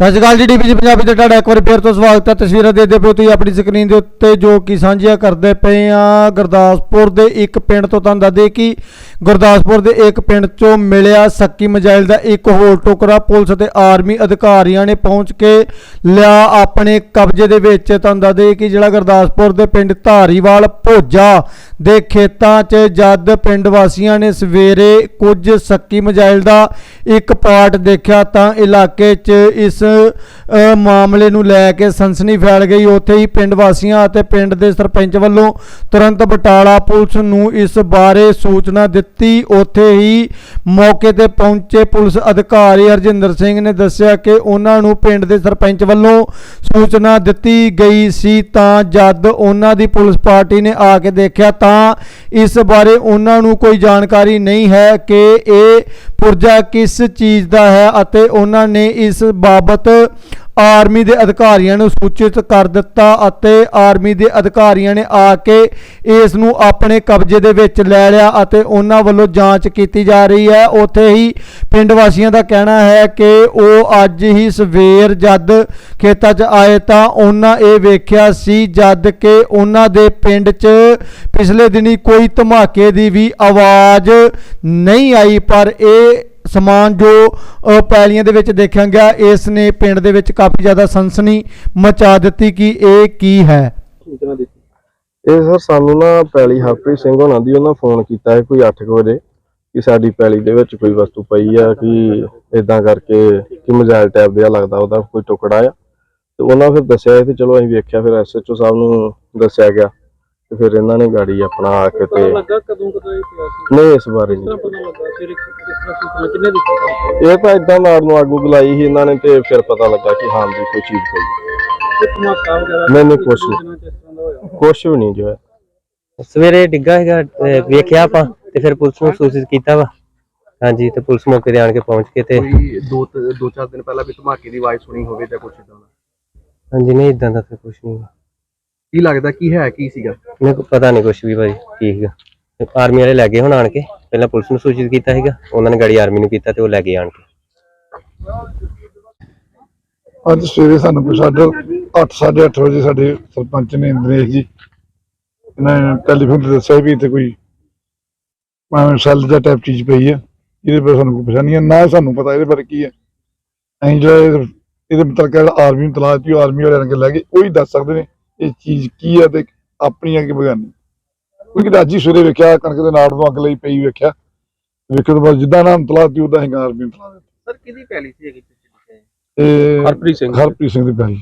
ਸਤਿ ਸ਼੍ਰੀ ਅਕਾਲ ਜੀ ਡੀਪੀਜੀ ਪੰਜਾਬੀ ਤੇ ਤੁਹਾਡਾ ਇੱਕ ਵਾਰੀ ਫੇਰ ਤੋਂ ਸਵਾਗਤ ਹੈ। ਤਸਵੀਰਾਂ ਦੇਖਦੇ ਪਏ ਹੋ ਤੁਸੀਂ ਆਪਣੀ ਸਕਰੀਨ ਦੇ ਉੱਤੇ, ਜੋ ਕਿ ਸਾਂਝੀਆਂ ਕਰਦੇ ਪਏ ਆ ਗੁਰਦਾਸਪੁਰ ਦੇ ਇੱਕ ਪਿੰਡ ਤੋਂ ਤੁਹਾਨੂੰ ਦੱਸਦੇ ਕਿ ਗੁਰਦਾਸਪੁਰ ਦੇ ਇੱਕ ਪਿੰਡ ਚੋਂ ਮਿਲਿਆ ਸੱਕੀ ਮਜਾਇਲ ਦਾ ਇੱਕ ਹੋਰ ਟੁਕੜਾ ਪੁਲਿਸ ਤੇ ਆਰਮੀ ਅਧਿਕਾਰੀਆਂ ਨੇ ਪਹੁੰਚ ਕੇ ਲਿਆ ਆਪਣੇ ਕਬਜ਼ੇ ਦੇ ਵਿੱਚ। ਤੁਹਾਨੂੰ ਦੱਸਦੇ ਕਿ ਜਿਹੜਾ ਗੁਰਦਾਸਪੁਰ ਦੇ ਪਿੰਡ ਧਾਰੀਵਾਲ ਭੋਜਾ ਦੇ ਖੇਤਾਂ 'ਚ ਜਦ ਪਿੰਡ ਵਾਸੀਆਂ ਨੇ ਸਵੇਰੇ ਕੁਝ ਸੱਕੀ ਮਜਾਇਲ ਦਾ ਇੱਕ ਪਾਰਟ ਦੇਖਿਆ ਤਾਂ ਇਲਾਕੇ 'ਚ ਇਸ ਮਾਮਲੇ ਨੂੰ ਲੈ ਕੇ ਸਨਸਨੀ ਫੈਲ ਗਈ। ਉੱਥੇ ਹੀ ਪਿੰਡ ਵਾਸੀਆਂ ਅਤੇ ਪਿੰਡ ਦੇ ਸਰਪੰਚ ਵੱਲੋਂ ਤੁਰੰਤ ਬਟਾਲਾ ਪੁਲਿਸ ਨੂੰ ਇਸ ਬਾਰੇ ਸੂਚਨਾ ਦਿੱਤੀ। ਉੱਥੇ ਹੀ ਮੌਕੇ ਤੇ ਪਹੁੰਚੇ ਪੁਲਿਸ ਅਧਿਕਾਰੀ ਹਰਜਿੰਦਰ ਸਿੰਘ ਨੇ ਦੱਸਿਆ ਕਿ ਉਹਨਾਂ ਨੂੰ ਪਿੰਡ ਦੇ ਸਰਪੰਚ ਵੱਲੋਂ ਸੂਚਨਾ ਦਿੱਤੀ ਗਈ ਸੀ। ਤਾਂ ਜਦ ਉਹਨਾਂ ਦੀ ਪੁਲਿਸ ਪਾਰਟੀ ਨੇ ਆ ਕੇ ਦੇਖਿਆ ਤਾਂ ਇਸ ਬਾਰੇ ਉਹਨਾਂ ਨੂੰ ਕੋਈ ਜਾਣਕਾਰੀ ਨਹੀਂ ਹੈ ਕਿ ਇਹ ਪੁਰਜਾ ਕਿਸ ਚੀਜ਼ ਦਾ ਹੈ ਅਤੇ ਉਹਨਾਂ ਨੇ ਇਸ ਬਾਬਤ ਆਰਮੀ ਦੇ ਅਧਿਕਾਰੀਆਂ ਨੂੰ ਸੂਚਿਤ ਕਰ ਦਿੱਤਾ ਅਤੇ ਆਰਮੀ ਦੇ ਅਧਿਕਾਰੀਆਂ ਨੇ ਆ ਕੇ ਇਸ ਨੂੰ ਆਪਣੇ ਕਬਜ਼ੇ ਦੇ ਵਿੱਚ ਲੈ ਲਿਆ ਅਤੇ ਉਹਨਾਂ ਵੱਲੋਂ ਜਾਂਚ ਕੀਤੀ ਜਾ ਰਹੀ ਹੈ। ਉੱਥੇ ਹੀ ਪਿੰਡ ਵਾਸੀਆਂ ਦਾ ਕਹਿਣਾ ਹੈ ਕਿ ਉਹ ਅੱਜ ਹੀ ਸਵੇਰ ਜਦ ਖੇਤਾਂ 'ਚ ਆਏ ਤਾਂ ਉਹਨਾਂ ਇਹ ਵੇਖਿਆ ਸੀ ਜਦ ਕਿ ਉਹਨਾਂ ਦੇ ਪਿੰਡ 'ਚ ਪਿਛਲੇ ਦਿਨੀ ਕੋਈ ਧਮਾਕੇ ਦੀ ਵੀ ਆਵਾਜ਼ ਨਹੀਂ ਆਈ, ਪਰ ਇਹ ਸਮਾਨ ਜੋ ਪੈਲੀਆਂ ਦੇ ਵਿੱਚ ਦੇਖਿਆ ਗਿਆ, ਇਸ ਨੇ ਪਿੰਡ ਦੇ ਵਿੱਚ ਕਾਫੀ ਜ਼ਿਆਦਾ ਸਨਸਨੀ ਮਚਾ ਦਿੱਤੀ ਕਿ ਇਹ ਕੀ ਹੈ। ਇਹ ਸਰ ਸਾਨੂੰ ਨਾ ਪੈਲੀ ਹਰਪ੍ਰੀਤ ਸਿੰਘ ਹੋਣਾ ਦੀ ਉਹਨਾਂ ਫੋਨ ਕੀਤਾ ਹੈ ਕੋਈ 8 ਵਜੇ ਕਿ ਸਾਡੀ ਪੈਲੀ ਦੇ ਵਿੱਚ ਕੋਈ ਵਸਤੂ ਪਈ ਆ, ਕਿ ਇਦਾਂ ਕਰਕੇ ਕਿ ਮਜ਼ਾਇਲ ਟੈਪ ਦਾ ਲੱਗਦਾ, ਉਹਦਾ ਕੋਈ ਟੁਕੜਾ ਆ। ਤੇ ਉਹਨਾਂ ਫਿਰ ਦੱਸਿਆ ਤੇ ਚਲੋ ਅਸੀਂ ਵੇਖਿਆ, ਫਿਰ ਐਸਐਚਓ ਸਾਹਿਬ ਨੂੰ ਦੱਸਿਆ ਗਿਆ। ਤੇ ਫਿਰ ਇਹਨਾਂ ਨੇ ਗਾੜੀ ਆਪਣਾ ਆ ਕੇ ਤੇ ਲੱਗਾ ਕਦੋਂ ਕਦੋਂ ਇਹ ਪਿਆ ਸੀ? ਨਹੀਂ ਇਸ ਬਾਰੇ ਨਹੀਂ। ਪਤਾ ਲੱਗਾ? ਫਿਰ ਕਿਸ ਤਰ੍ਹਾਂ ਸੂਚਨਾ ਕਿੰਨੇ ਦਿੱਤੀ ਤੁਹਾਨੂੰ ਇਹ ਤਾਂ ਇਦਾਂ ਨਾੜ ਨੂੰ ਆਗੂ ਗਲਾਈ ਸੀ ਇਹਨਾਂ ਨੇ ਤੇ ਫਿਰ ਪਤਾ ਲੱਗਾ ਕਿ ਹਾਂ ਜੀ ਕੋਈ ਚੀਜ਼ ਪਈ ਕਿ ਧਮਾਕਾ ਵਗੈਰਾ ਨਹੀਂ, ਨਹੀਂ, ਕਿਸ ਕੁਛ ਨਹੀਂ। ਕੁਛ ਵੀ ਨਹੀਂ ਜੋ ਹੈ। ਸਵੇਰੇ ਡਿੱਗਾ ਹੈਗਾ ਤੇ ਵੇਖਿਆ ਆਪਾਂ ਤੇ ਫਿਰ ਪੁਲਿਸ ਨੂੰ ਸੂਚਿਤ ਕੀਤਾ ਵਾ। ਹਾਂਜੀ ਤੇ ਪੁਲਿਸ ਮੌਕੇ ਤੇ ਆਣ ਕੇ ਪਹੁੰਚ ਕੇ ਤੇ ਕੋਈ ਦੋ ਤ- ਦੋ ਚਾਰ ਦਿਨ ਪਹਿਲਾਂ ਵੀ ਧਮਾਕੇ ਦੀ ਆਵਾਜ਼ ਸੁਣੀ ਹੋਵੇ ਜਾਂ ਕੁਛ ਇਦਾਂ ਦਾ? ਹਾਂਜੀ ਨਹੀਂ ਇਦਾਂ ਦਾ ਤੇ ਕੁਝ ਨਹੀਂ। ਕੀ ਲੱਗਦਾ ਕੀ ਹੈ ਕੀ ਸੀਗਾ? ਮੈਨੂੰ ਕੋ ਪਤਾ ਨਹੀਂ ਕੁਝ ਵੀ ਭਾਈ ਕੀ ਹੈਗਾ ਤੇ ਆਰਮੀ ਵਾਲੇ ਲੈ ਗਏ ਹੁਣ ਆਣ ਕੇ। ਪਹਿਲਾਂ ਪੁਲਿਸ ਨੂੰ ਸੂਚਿਤ ਕੀਤਾ ਹੈਗਾ ਉਹਨਾਂ ਨੇ ਗਾੜੀ ਆਰਮੀ ਨੂੰ ਕੀਤਾ ਤੇ ਉਹ ਲੈ ਗਏ ਆਣ ਕੇ। ਅੱਜ ਸਵੇਰੇ ਸਾਨੂੰ ਅੱਠ ਸਾਢੇ ਅੱਠ ਵਜੇ ਸਾਡੇ ਸਰਪੰਚ ਨੇ ਇੰਦਰੇਸ਼ ਜੀ ਇਹਨਾਂ ਨੇ ਟੈਲੀਫੋਨ ਤੇ ਦੱਸਿਆ ਵੀ ਇੱਥੇ ਕੋਈ ਮਾਵੇਂ ਸੈੱਲ ਦਾ ਟਾਈਪ ਚੀਜ਼ ਪਈ ਹੈ ਇਹਦੇ ਬਾਰੇ ਸਾਨੂੰ ਕੋਈ ਪਤਾ ਨਹੀਂ ਹੈ ਨਾ ਸਾਨੂੰ ਪਤਾ ਇਹਦੇ ਬਾਰੇ ਕੀ ਹੈ ਅਸੀਂ ਜਿਹੜਾ ਇਹਦੇ- ਜਿਹੜਾ ਆਰਮੀ ਨੂੰ ਤਲਾਸ਼ ਦੀ ਆਰਮੀ ਵਾਲਿਆਂ ਨੇ ਲੈ ਕੇ ਉਹੀ ਦੱਸ ਸਕਦੇ ਨੇ ਇਹ ਚੀਜ਼ ਕੀ ਹੈ ਤੇ ਆਪਣੀ ਆ ਕਿ ਬਗਾਨੀ? ਕਿਉਂਕਿ ਅੱਜ ਹੀ ਸਵੇਰੇ ਵੇਖਿਆ ਕਣਕ ਦੇ ਨਾੜ ਤੋਂ ਅੱਗ ਲਈ ਪਈ ਵੇਖਿਆ। ਵੇਖਣ ਤੋਂ ਬਾਅਦ ਜਿੱਦਾਂ ਨਾਮ ਤਲਾਸ਼ ਦੀ ਉਦਾਂ ਹੀ ਆਰਮੀ ਨੂੰ ਤਲਾਸ਼ ਦਿੱਤੀ। ਸਰ ਕਿਹਦੀ ਪੈਲੀ ਸੀ ਹੈਗੀ ਪਿੱਛੇ ਇਹ ਹਰਪ੍ਰੀਤ ਸਿੰਘ ਹਰਪ੍ਰੀਤ ਸਿੰਘ ਦੀ ਪੈਲੀ।